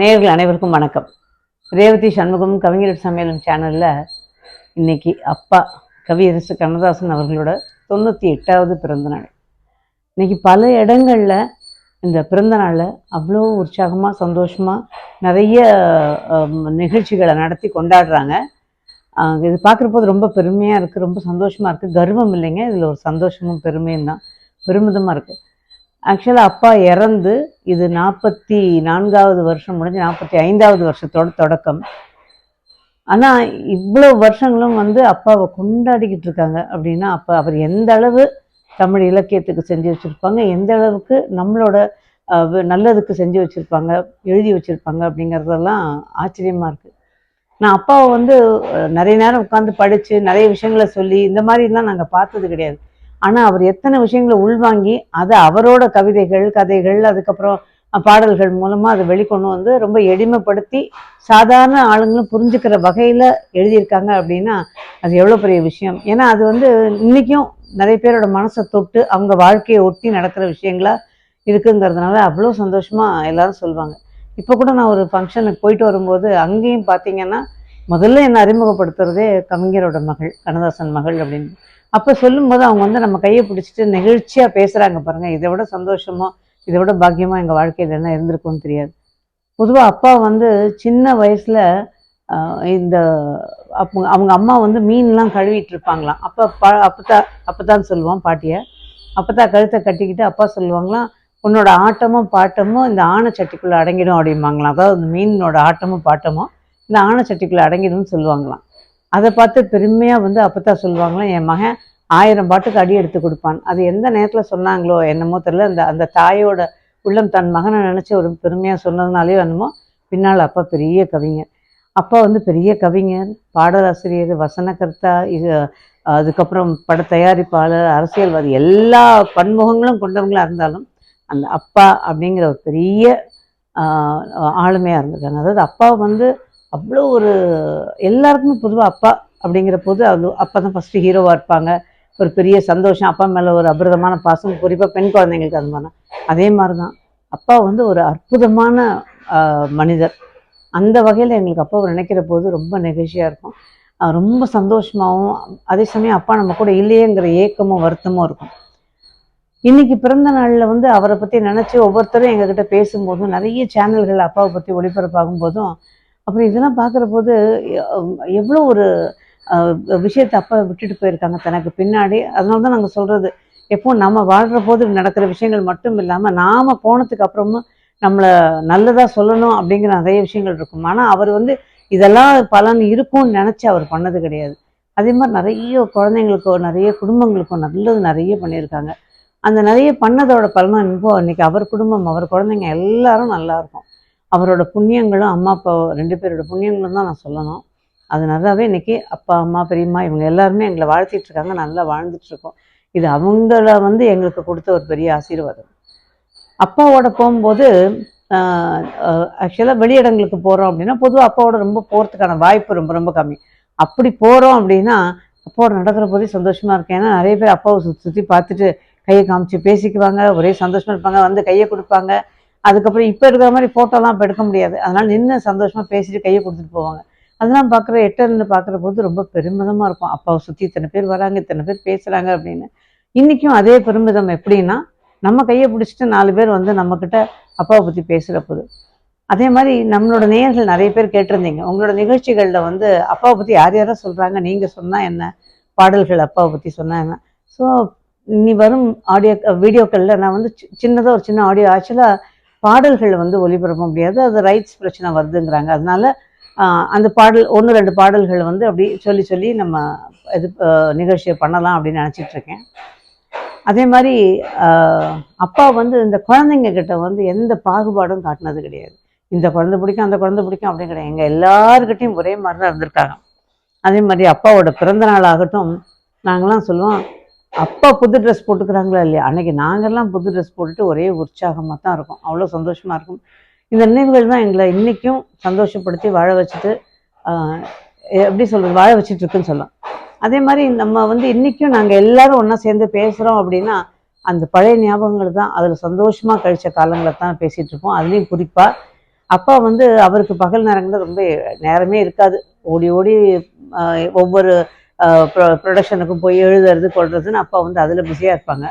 நேர்கள் அனைவருக்கும் வணக்கம். ரேவதி சண்முகம் கவிஞர் சமையலும் சேனலில் இன்னைக்கு அப்பா கவியரசு கண்ணதாசன் அவர்களோட தொண்ணூற்றி எட்டாவது பிறந்தநாள் இன்னைக்கு பல இடங்களில் இந்த பிறந்தநாளில் அவ்வளோ உற்சாகமாக சந்தோஷமாக நிறைய நிகழ்ச்சிகளை நடத்தி கொண்டாடுறாங்க. இது பார்க்குறப்போது ரொம்ப பெருமையாக இருக்குது ரொம்ப சந்தோஷமாக இருக்குது கர்வம் இல்லைங்க இதில் ஒரு சந்தோஷமும் பெருமையும் தான் பெருமிதமாக இருக்குது ஆக்சுவலாக அப்பா இறந்து இது நாற்பத்தி நான்காவது வருஷம் முடிஞ்சு நாற்பத்தி ஐந்தாவது வருஷத்தோட தொடக்கம். ஆனால் இவ்வளோ வருஷங்களும் வந்து அப்பாவை கொண்டாடிக்கிட்டு இருக்காங்க. அப்படின்னா அப்போ அவர் எந்த அளவு தமிழ் இலக்கியத்துக்கு செஞ்சு வச்சுருப்பாங்க எந்த அளவுக்கு நம்மளோட நல்லதுக்கு செஞ்சு வச்சுருப்பாங்க எழுதி வச்சுருப்பாங்க அப்படிங்கிறதெல்லாம் ஆச்சரியமாக இருக்குது நான் அப்பாவை வந்து நிறைய நேரம் உட்காந்து படித்து நிறைய விஷயங்களை சொல்லி இந்த மாதிரிலாம் நாங்கள் பார்த்தது கிடையாது. ஆனால் அவர் எத்தனை விஷயங்களை உள்வாங்கி அதை அவரோட கவிதைகள் கதைகள் அதுக்கப்புறம் பாடல்கள் மூலமாக அதை வெளிக்கொண்டு வந்து ரொம்ப எளிமைப்படுத்தி சாதாரண ஆளுங்களும் புரிஞ்சுக்கிற வகையில் எழுதியிருக்காங்க அப்படின்னா அது எவ்வளோ பெரிய விஷயம். ஏன்னா அது வந்து இன்றைக்கும் நிறைய பேரோட மனசை தொட்டு அவங்க வாழ்க்கையை ஒட்டி நடக்கிற விஷயங்களா இருக்குங்கிறதுனால அவ்வளோ சந்தோஷமாக எல்லாரும் சொல்லுவாங்க இப்போ கூட நான் ஒரு ஃபங்க்ஷனுக்கு போயிட்டு வரும்போது அங்கேயும் பார்த்தீங்கன்னா முதல்ல என்னை அறிமுகப்படுத்துறதே கவிஞரோட மகள் கண்ணதாசன் மகள் அப்படின்னு. அப்போ சொல்லும்போது அவங்க வந்து நம்ம கையை பிடிச்சிட்டு நெகிழ்ச்சியாக பேசுகிறாங்க பாருங்கள் இதை விட சந்தோஷமோ இதை விட பாக்கியமாக எங்கள் வாழ்க்கையில் என்ன இருந்திருக்கும்னு தெரியாது. பொதுவாக அப்பா வந்து சின்ன வயசில் இந்த அப்போ அவங்க அம்மா வந்து மீன்லாம் கழுவிட்டு இருப்பாங்களாம். அப்போ ப அப்பத்தா அப்பத்தான் சொல்லுவான் பாட்டியை. அப்பத்தா கழுத்தை கட்டிக்கிட்டு அப்பா சொல்லுவாங்களாம் உன்னோட ஆட்டமும் பாட்டமும் இந்த ஆணைச்சட்டிக்குள்ளே அடங்கிடும் அப்படிம்பாங்களாம். அதாவது இந்த மீனோட ஆட்டமும் பாட்டமும் இந்த ஆணைச்சட்டிக்குள்ளே அடங்கிடும்னு சொல்லுவாங்களாம். அதை பார்த்து பெருமையாக வந்து அப்பத்தா சொல்லுவாங்களே என் மகன் ஆயிரம் பாட்டுக்கு அடி எடுத்து கொடுப்பான். அது எந்த நேரத்தில் சொன்னாங்களோ என்னமோ தெரியல. அந்த அந்த தாயோட உள்ளம் தன் மகனை நினச்சி ஒரு பெருமையாக சொன்னதுனாலேயோ என்னமோ பின்னால் அப்பா பெரிய கவிஞர் அப்பா வந்து பெரிய கவிஞர் பாடலாசிரியர் வசனகர்த்தா இது அதுக்கப்புறம் பட தயாரிப்பாளர் அரசியல்வாதி எல்லா பன்முகங்களும் கொண்டவங்களாக இருந்தாலும் அந்த அப்பா அப்படிங்கிற ஒரு பெரிய ஆளுமையாக இருந்திருக்காங்க. அதாவது அப்பா வந்து அவ்வளோ ஒரு எல்லாருக்குமே பொதுவாக அப்பா அப்படிங்கிற போது அது அப்பா தான் ஃபஸ்ட்டு ஹீரோவாக இருப்பாங்க. ஒரு பெரிய சந்தோஷம். அப்பா மேலே ஒரு அபிரதமான பாசம். குறிப்பாக பெண் குழந்தைங்களுக்கு அது மாதிரி அதே மாதிரி தான் அப்பா வந்து ஒரு அற்புதமான ஆஹ், மனிதர். அந்த வகையில் எங்களுக்கு அப்பாவை நினைக்கிற போது ரொம்ப நெகிழ்ச்சியாக இருக்கும். ரொம்ப சந்தோஷமாகவும் அதே சமயம் அப்பா நம்ம கூட இல்லையேங்கிற ஏக்கமும் வருத்தமும் இருக்கும். இன்னைக்கு பிறந்த நாளில் வந்து அவரை பற்றி நினச்சி ஒவ்வொருத்தரும் எங்ககிட்ட பேசும்போதும் நிறைய சேனல்கள் அப்பாவை பற்றி ஒளிபரப்பாகும் போதும் அப்புறம் இதெல்லாம் பார்க்குற போது எவ்வளோ ஒரு விஷயத்தை அப்போ விட்டுட்டு போயிருக்காங்க தனக்கு பின்னாடி. அதனால தான் நாங்கள் சொல்கிறது எப்போ நம்ம வாழ்கிற போது நடக்கிற விஷயங்கள் மட்டும் இல்லாமல் நாம் போனதுக்கு அப்புறமும் நம்மளை நல்லதாக சொல்லணும் அப்படிங்கிற நிறைய விஷயங்கள் இருக்கும். ஆனால் அவர் வந்து இதெல்லாம் பலன் இருக்கும்னு நினச்சி அவர் பண்ணது கிடையாது. அதே மாதிரி நிறைய குழந்தைங்களுக்கோ நிறைய குடும்பங்களுக்கோ நல்லது நிறைய பண்ணியிருக்காங்க. அந்த நிறைய பண்ணதோட பலனும் இப்போ இன்னைக்கு அவர் குடும்பம் அவர் குழந்தைங்க எல்லாரும் நல்லா இருக்கும். அவரோட புண்ணியங்களும் அம்மா அப்பா ரெண்டு பேரோட புண்ணியங்களும் தான் நான் சொல்லணும். அதனாலவே இன்னைக்கு அப்பா அம்மா பெரியம்மா இவங்க எல்லாருமே எங்களை வாழ்த்திட்டு இருக்காங்க. நல்லா வாழ்ந்துட்டுருக்கோம் இது அவங்கள வந்து எங்களுக்கு கொடுத்த ஒரு பெரிய ஆசீர்வாதம். அப்பாவோட போகும்போது ஆக்சுவலாக வெளியிடங்களுக்கு போகிறோம் அப்படின்னா பொதுவாக அப்பாவோட ரொம்ப போகிறதுக்கான வாய்ப்பு ரொம்ப ரொம்ப கம்மி. அப்படி போகிறோம் அப்படின்னா அப்பாவோட நடக்கிற போதே சந்தோஷமாக இருக்கேன் ஏன்னா நிறைய பேர் அப்பாவை சுற்றி சுற்றி பார்த்துட்டு கையை காமிச்சு பேசிக்குவாங்க. ஒரே சந்தோஷமாக இருப்பாங்க. வந்து கையை கொடுப்பாங்க. அதுக்கப்புறம் இப்போ இருக்கிற மாதிரி ஃபோட்டோலாம் இப்போ எடுக்க முடியாது. அதனால் நின்று சந்தோஷமாக பேசிட்டு கையை கொடுத்துட்டு போவாங்க. அதெல்லாம் பார்க்குற எட்டர்னு பார்க்குற போது ரொம்ப பெருமிதமாக இருக்கும் அப்பாவை சுற்றி இத்தனை பேர் வராங்க இத்தனை பேர் பேசுகிறாங்க அப்படின்னு. இன்றைக்கும் அதே பெருமிதம் எப்படின்னா நம்ம கையை பிடிச்சிட்டு நாலு பேர் வந்து நம்மக்கிட்ட அப்பாவை பற்றி பேசுகிற போது. அதே மாதிரி நம்மளோட நேயர்கள் நிறைய பேர் கேட்டிருந்தீங்க. உங்களோட நிகழ்ச்சிகளில் வந்து அப்பாவை பற்றி யார் யாரோ சொல்கிறாங்க நீங்கள் சொன்னால் என்ன? பாடல்கள் அப்பாவை பற்றி சொன்னால் என்ன? ஸோ இனி வரும் ஆடியோ வீடியோக்களில் நான் வந்து சின்னதாக ஒரு சின்ன ஆடியோ ஆக்சுவலாக பாடல்கள் வந்து ஒளிபரப்ப முடியாது. அது ரைட்ஸ் பிரச்சனை வருதுங்கிறாங்க. அதனால ஆஹ், அந்த பாடல் ஒன்று ரெண்டு பாடல்கள் வந்து அப்படி சொல்லி சொல்லி நம்ம இது நிகழ்ச்சியை பண்ணலாம் அப்படின்னு நினச்சிட்ருக்கேன். அதே மாதிரி ஆஹ், அப்பா வந்து இந்த குழந்தைங்க கிட்ட வந்து எந்த பாகுபாடும் காட்டினது கிடையாது. இந்த குழந்தை பிடிக்கும் அந்த குழந்தை பிடிக்கும் அப்படின்னு கிடையாது. எங்கள் எல்லாருக்கிட்டையும் ஒரே மாதிரி தான் இருந்திருக்காங்க. அதே மாதிரி அப்பாவோட பிறந்த நாள் ஆகட்டும் நாங்களாம் சொல்லுவோம் அப்பா புது ட்ரெஸ் போட்டுக்கிறாங்களா இல்லையா? அன்னைக்கு நாங்கள்லாம் புது ட்ரெஸ் போட்டுட்டு ஒரே உற்சாகமாக தான் இருக்கும். அவ்வளோ சந்தோஷமாக இருக்கும். இந்த நினைவுகள் தான் எங்களை இன்றைக்கும் சந்தோஷப்படுத்தி வாழ வச்சுட்டு ஆஹ், எப்படி சொல்கிறது வாழ வச்சுட்டு இருக்குன்னு சொல்லலாம். அதே மாதிரி நம்ம வந்து இன்றைக்கும் நாங்கள் எல்லாரும் ஒன்றா சேர்ந்து பேசுகிறோம் அப்படின்னா அந்த பழைய ஞாபகங்கள் தான் அதில் சந்தோஷமாக கழிச்ச காலங்களை தான் பேசிகிட்டு இருப்போம் அதுலேயும் குறிப்பாக அப்பா வந்து அவருக்கு பகல் நேரங்களில் ரொம்ப நேரமே இருக்காது. ஓடி ஓடி ஒவ்வொரு ப்ரொடக்ஷனுக்கும் போய் எழுதுறது கொள்றதுன்னு அப்பா வந்து அதில் பிஸியாக இருப்பாங்க.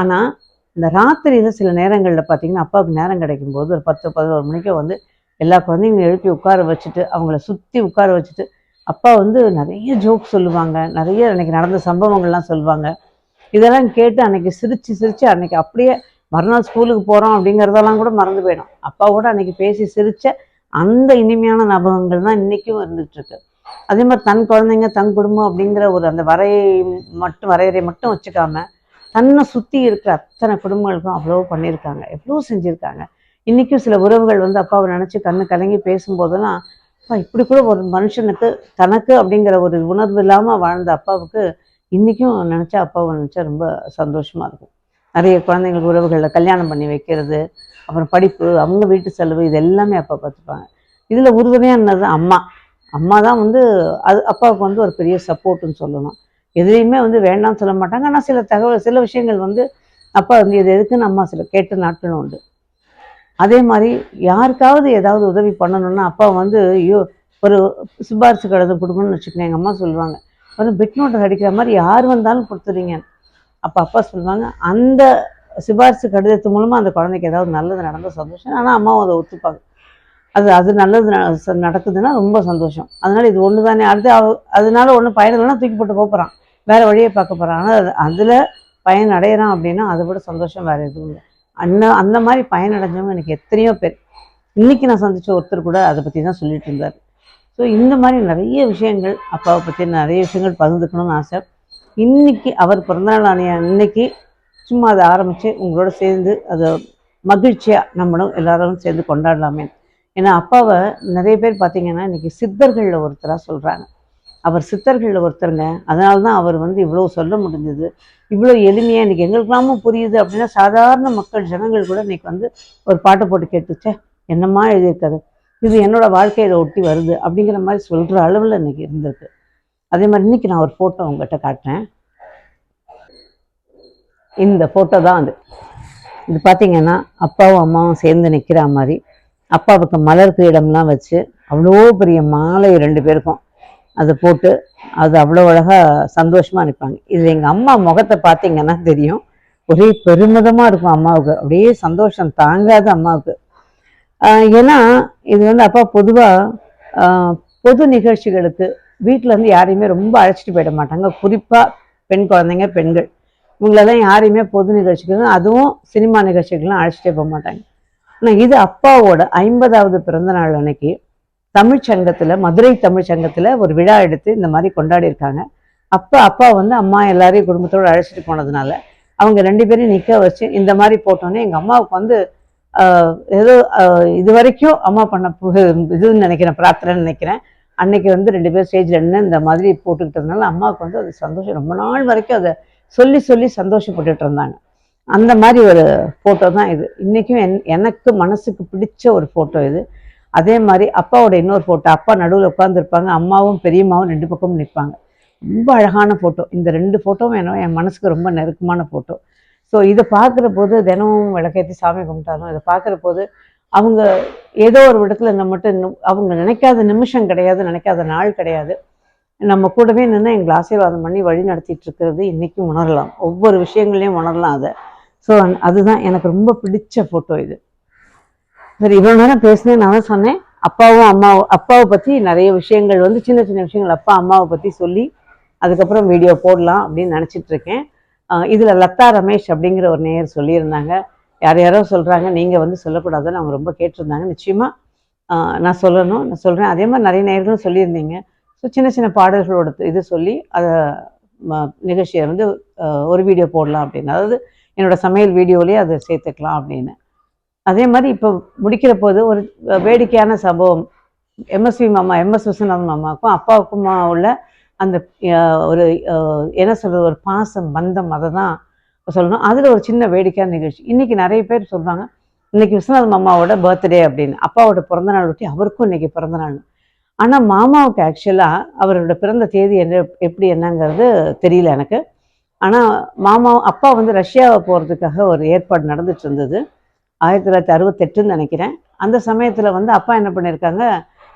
ஆனால் இந்த ராத்திரியில் சில நேரங்களில் பார்த்தீங்கன்னா அப்பாவுக்கு நேரம் கிடைக்கும் போது ஒரு பத்து பதினோரு மணிக்கு வந்து எல்லா குழந்தைங்களும் எழுப்பி உட்கார வச்சுட்டு அவங்கள சுற்றி உட்கார வச்சுட்டு அப்பா வந்து நிறைய ஜோக் சொல்லுவாங்க. நிறைய அன்னைக்கு நடந்த சம்பவங்கள்லாம் சொல்லுவாங்க. இதெல்லாம் கேட்டு அன்னைக்கு சிரித்து சிரித்து அன்னைக்கு அப்படியே மறுநாள் ஸ்கூலுக்கு போகிறோம் அப்படிங்கிறதெல்லாம் கூட மறந்து போயிடும். அப்பா கூட அன்னைக்கு பேசி சிரித்த அந்த இனிமையான ஞாபகங்கள் தான் இன்றைக்கும் இருந்துகிட்ருக்கு அதே மாதிரி தன் குழந்தைங்க தன் குடும்பம் அப்படிங்கிற ஒரு அந்த வரையை மட்டும் வரையறை மட்டும் வச்சுக்காம தன்னை சுற்றி இருக்கிற அத்தனை குடும்பங்களுக்கும் அவ்வளோ பண்ணியிருக்காங்க. எவ்வளோ செஞ்சுருக்காங்க. இன்றைக்கும் சில உறவுகள் வந்து அப்பாவை நினச்சி கண்ணு கலங்கி பேசும்போதெல்லாம் அப்பா இப்படி கூட ஒரு மனுஷனுக்கு தனக்கு அப்படிங்கிற ஒரு உணர்வு இல்லாமல் வாழ்ந்த அப்பாவுக்கு இன்றைக்கும் நினச்சா அப்பாவை நினச்சா ரொம்ப சந்தோஷமாக இருக்கும். நிறைய குழந்தைங்களுக்கு உறவுகளில் கல்யாணம் பண்ணி வைக்கிறது அப்புறம் படிப்பு அவங்க வீட்டு செலவு இது எல்லாமே அப்பா பார்த்துப்பாங்க. இதில் உறுதுணையாக என்னது? அம்மா. அம்மா தான் வந்து அது அப்பாவுக்கு வந்து ஒரு பெரிய சப்போர்ட்டுன்னு சொல்லணும். எதுலேயுமே வந்து வேண்டாம்னு சொல்ல மாட்டாங்க. ஆனால் சில தகவல் சில விஷயங்கள் வந்து அப்பா வந்து இது எதுக்குன்னு அம்மா சில கேட்டு நாட்களும் உண்டு. அதே மாதிரி யாருக்காவது ஏதாவது உதவி பண்ணணும்னா அப்பா வந்து ஐயோ ஒரு சிபாரிசு கடிதம் கொடுக்கணும்னு வச்சுக்கோங்க. எங்கள் அம்மா சொல்லுவாங்க. ஒரு பெட் நோட்டர் அடிக்கிற மாதிரி யார் வந்தாலும் கொடுத்துறீங்க. அப்போ அப்பா சொல்லுவாங்க அந்த சிபாரிசு கடிதத்து மூலமாக அந்த குழந்தைக்கு ஏதாவது நல்லது நடந்த சந்தோஷம். ஆனால் அம்மாவும் அதை ஒத்துப்பாங்க. அது அது நல்லது ந- ச- நடக்குதுன்னா ரொம்ப சந்தோஷம். அதனால இது ஒன்று தானே. அடுத்து அவ அதனால ஒன்றும் பயன் இல்லைன்னா தூக்கி போட்டு போகிறான் வேற வழியை பார்க்க போகிறான் ஆனால் அதில் பயன் அடையிறான் அப்படின்னா அதை விட சந்தோஷம் வேற எதுவும் இல்லை. அந்த அந்த மாதிரி பயன் அடைஞ்சவங்க எனக்கு எத்தனையோ பேர். இன்னைக்கு நான் சந்தித்த ஒருத்தர் கூட அதை பற்றி தான் சொல்லிட்டு இருந்தார். ஸோ இந்த மாதிரி நிறைய விஷயங்கள் அப்பாவை பற்றி நிறைய விஷயங்கள் பகிர்ந்துக்கணும்னு ஆசை. இன்னைக்கு அவர் பிறந்தநாள் ஆணையா இன்னைக்கு சும்மா அதை ஆரம்பித்து உங்களோட சேர்ந்து அதை மகிழ்ச்சியாக நம்மளும் எல்லாரும் சேர்ந்து கொண்டாடலாமே ஏன்னா அப்பாவை நிறைய பேர் பார்த்தீங்கன்னா இன்றைக்கி சித்தர்களில் ஒருத்தராக சொல்கிறாங்க அவர் சித்தர்களில் ஒருத்தருங்க. அதனால தான் அவர் வந்து இவ்வளோ சொல்ல முடிஞ்சது. இவ்வளோ எளிமையாக இன்றைக்கி எங்களுக்கெல்லாமும் புரியுது அப்படின்னா சாதாரண மக்கள் ஜனங்கள் கூட இன்னைக்கு வந்து ஒரு பாட்டை போட்டு கேட்டுச்சே என்னம்மா எழுதியிருக்காரு? இது என்னோடய வாழ்க்கையில் ஒட்டி வருது அப்படிங்கிற மாதிரி சொல்கிற அளவில் இன்னைக்கு இருந்திருக்கு. அதே மாதிரி இன்னைக்கு நான் ஒரு ஃபோட்டோ உங்கள்கிட்ட காட்டுறேன். இந்த ஃபோட்டோ தான் அது. இது பார்த்தீங்கன்னா அப்பாவும் அம்மாவும் சேர்ந்து நிற்கிற மாதிரி அப்பாவுக்கு மலர் கிரீடம்லாம் வச்சு அவ்வளோ பெரிய மாலை ரெண்டு பேருக்கும் அதை போட்டு அது அவ்வளோ அழகாக சந்தோஷமாக நிற்பாங்க இதில் எங்கள் அம்மா முகத்தை பார்த்தீங்கன்னா தெரியும். ஒரே பெருமிதமாக இருக்கும் அம்மாவுக்கு. அப்படியே சந்தோஷம் தாங்காத அம்மாவுக்கு. ஆஹ் ஏன்னா இது வந்து அப்பா பொதுவாக பொது நிகழ்ச்சிகளுக்கு வீட்டில் இருந்து யாரையுமே ரொம்ப அழைச்சிட்டு போயிட மாட்டாங்க. குறிப்பாக பெண் குழந்தைங்க பெண்கள். இவங்களெல்லாம் யாரையுமே பொது நிகழ்ச்சிகளும் அதுவும் சினிமா நிகழ்ச்சிகளும் அழைச்சிட்டே போக மாட்டாங்க. ஆனால் இது அப்பாவோட ஐம்பதாவது பிறந்த நாள் அன்னைக்கு தமிழ்ச் சங்கத்தில் மதுரை தமிழ் சங்கத்தில் ஒரு விழா எடுத்து இந்த மாதிரி கொண்டாடி இருக்காங்க. அப்போ அப்பா வந்து அம்மா எல்லாரையும் குடும்பத்தோடு அழைச்சிட்டு போனதுனால அவங்க ரெண்டு பேரையும் நிற்க வச்சு இந்த மாதிரி போட்டோன்னே எங்கள் அம்மாவுக்கு வந்து ஆஹ், ஏதோ இது வரைக்கும் அம்மா பண்ண பு- இதுன்னு நினைக்கிறேன் பிரார்த்தனைன்னு நினைக்கிறேன். அன்னைக்கு வந்து ரெண்டு பேரும் ஸ்டேஜில் நின்று இந்த மாதிரி போட்டுக்கிட்டதுனால அம்மாவுக்கு வந்து அது சந்தோஷம். ரொம்ப நாள் வரைக்கும் அதை சொல்லி சொல்லி சந்தோஷப்பட்டுட்டு இருந்தாங்க. அந்த மாதிரி ஒரு ஃபோட்டோ தான் இது. இன்றைக்கும் என் எனக்கு மனசுக்கு பிடிச்ச ஒரு ஃபோட்டோ இது. அதே மாதிரி அப்பாவோட இன்னொரு ஃபோட்டோ அப்பா நடுவில் உட்காந்துருப்பாங்க அம்மாவும் பெரியம்மாவும் ரெண்டு பக்கமும் நிற்பாங்க ரொம்ப அழகான ஃபோட்டோ இந்த ரெண்டு ஃபோட்டோவும் என்ன என் மனசுக்கு ரொம்ப நெருக்கமான ஃபோட்டோ ஸோ இதை பார்க்குற போது தினமும் விளக்கேற்றி சாமி கும்பிட்டாலும் இதை பார்க்குற போது அவங்க ஏதோ ஒரு இடத்துல நம்மகிட்ட மட்டும் அவங்க நினைக்காத நிமிஷம் கிடையாது நினைக்காத நாள் கிடையாது. நம்ம கூடவே நின்று எங்களை ஆசீர்வாதம் பண்ணி வழி நடத்திட்டு இருக்கிறது இன்றைக்கும் உணரலாம். ஒவ்வொரு விஷயங்களையும் உணரலாம் அதை. ஸோ அதுதான் எனக்கு ரொம்ப பிடிச்ச ஃபோட்டோ இது. சரி இவ்வளோ நேரம் பேசினேன் நான் தான் சொன்னேன். அப்பாவும் அம்மாவும் அப்பாவை பற்றி நிறைய விஷயங்கள் வந்து சின்ன சின்ன விஷயங்கள் அப்பா அம்மாவை பற்றி சொல்லி அதுக்கப்புறம் வீடியோ போடலாம் அப்படின்னு நினச்சிட்டு இருக்கேன். இதில் லதா ரமேஷ் அப்படிங்கிற ஒரு நேயர் சொல்லியிருந்தாங்க. யார் யாரோ சொல்கிறாங்க நீங்கள் வந்து சொல்லக்கூடாதுன்னு அவங்க ரொம்ப கேட்டிருந்தாங்க. நிச்சயமாக நான் சொல்லணும் நான் சொல்கிறேன் அதே மாதிரி நிறைய நேயர்களும் சொல்லியிருந்தீங்க. ஸோ சின்ன சின்ன பாடல்களோட இது சொல்லி அதை ம- நிகழ்ச்சியை வந்து ஒரு வீடியோ போடலாம் அப்படின்னு. அதாவது என்னோட சமையல் வீடியோலேயே அதை சேர்த்துக்கலாம் அப்படின்னு. அதே மாதிரி இப்போ முடிக்கிற போது ஒரு வேடிக்கையான சம்பவம். எம்எஸ்வி மாமா எம்எஸ் விஸ்வநாதன் மாமாவுக்கும் அப்பாவுக்குமா உள்ள அந்த ஒரு என்ன சொல்கிறது ஒரு பாசம் பந்தம் அதை தான் சொல்லணும். அதில் ஒரு சின்ன வேடிக்கையான நிகழ்ச்சி. இன்றைக்கி நிறைய பேர் சொல்கிறாங்க இன்றைக்கி விஸ்வநாத் மாமாவோட பர்த்டே அப்படின்னு. அப்பாவோட பிறந்தநாள் ஒட்டி அவருக்கும் இன்னைக்கு பிறந்தநாள் ஆனால் மாமாவுக்கு ஆக்சுவலாக அவரோட பிறந்த தேதி என்ன எப்படி என்னங்கிறது தெரியல எனக்கு. ஆனால் மாமா அப்பா வந்து ரஷ்யாவை போகிறதுக்காக ஒரு ஏற்பாடு நடந்துட்டு இருந்தது. ஆயிரத்தி தொள்ளாயிரத்தி அறுபத்தெட்டுன்னு நினைக்கிறேன். அந்த சமயத்தில் வந்து அப்பா என்ன பண்ணியிருக்காங்க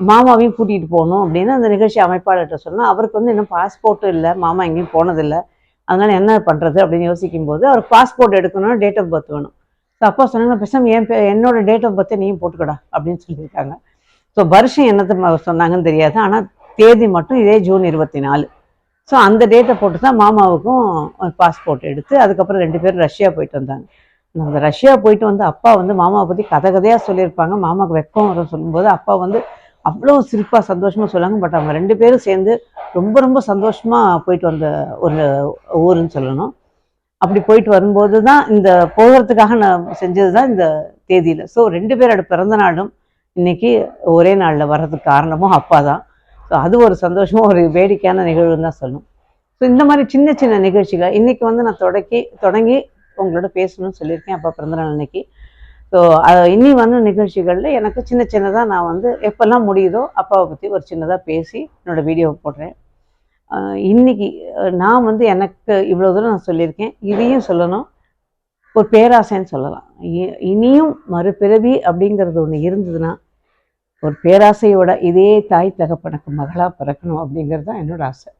மாமாவையும் கூட்டிகிட்டு போகணும் அப்படின்னு அந்த நிகழ்ச்சி அமைப்பாளர்கிட்ட சொன்னால் அவருக்கு வந்து இன்னும் பாஸ்போர்ட்டும் இல்லை மாமா எங்கேயும் போனதில்லை. அதனால் என்ன பண்ணுறது அப்படின்னு யோசிக்கும் போது அவர் பாஸ்போர்ட் எடுக்கணும்னா டேட் ஆஃப் பர்த் வேணும். ஸோ அப்பா சொன்னாங்க பேசாம என் பே என்னோட டேட் ஆஃப் பர்த்தை நீயும் போட்டுக்கடா அப்படின்னு சொல்லியிருக்காங்க. ஸோ வருஷம் என்னத்தை சொன்னாங்கன்னு தெரியாது. ஆனால் தேதி மட்டும் இதே ஜூன் இருபத்தி நாலு. ஸோ அந்த டேட்டை போட்டு தான் மாமாவுக்கும் பாஸ்போர்ட் எடுத்து அதுக்கப்புறம் ரெண்டு பேரும் ரஷ்யா போயிட்டு வந்தாங்க. அந்த ரஷ்யா போயிட்டு வந்து அப்பா வந்து மாமாவை பற்றி கதை கதையாக சொல்லியிருப்பாங்க. மாமாவுக்கு வெக்கம் வரும் சொல்லும்போது அப்பா வந்து அவ்வளோ சிரிப்பாக சந்தோஷமாக சொல்லுவாங்க. பட் அவங்க ரெண்டு பேரும் சேர்ந்து ரொம்ப ரொம்ப சந்தோஷமாக போயிட்டு வந்த ஒரு ஊருன்னு சொல்லணும். அப்படி போயிட்டு வரும்போது தான் இந்த போகிறதுக்காக நான் செஞ்சது தான் இந்த தேதியில். ஸோ ரெண்டு பேரோட பிறந்த நாளும் இன்னைக்கு ஒரே நாளில் வர்றதுக்கு காரணமும் அப்பா தான் ஸோ அது ஒரு சந்தோஷமாக ஒரு வேடிக்கையான நிகழ்வுன்னு தான் சொல்லணும். ஸோ இந்த மாதிரி சின்ன சின்ன நிகழ்ச்சிகள் இன்றைக்கி வந்து நான் தொடக்கி தொடங்கி உங்களோட பேசணும்னு சொல்லியிருக்கேன் அப்போ பிறந்தநாள் அன்னைக்கு. ஸோ இனி வந்த நிகழ்ச்சிகளில் எனக்கு சின்ன சின்னதாக நான் வந்து எப்போல்லாம் முடியுதோ அப்பாவை பற்றி ஒரு சின்னதாக பேசி என்னோடய வீடியோவை போடுறேன். இன்றைக்கி நான் வந்து எனக்கு இவ்வளோ தூரம் நான் சொல்லியிருக்கேன். இதையும் சொல்லணும். ஒரு பேராசைன்னு சொல்லலாம். இனியும் மறுபிறவி அப்படிங்கிறது ஒன்று இருந்ததுன்னா ஒரு பேராசையோட இதே தாய் தகப்பனுக்கு மகளாக பிறக்கணும் அப்படிங்கிறது தான் என்னோட ஆசை.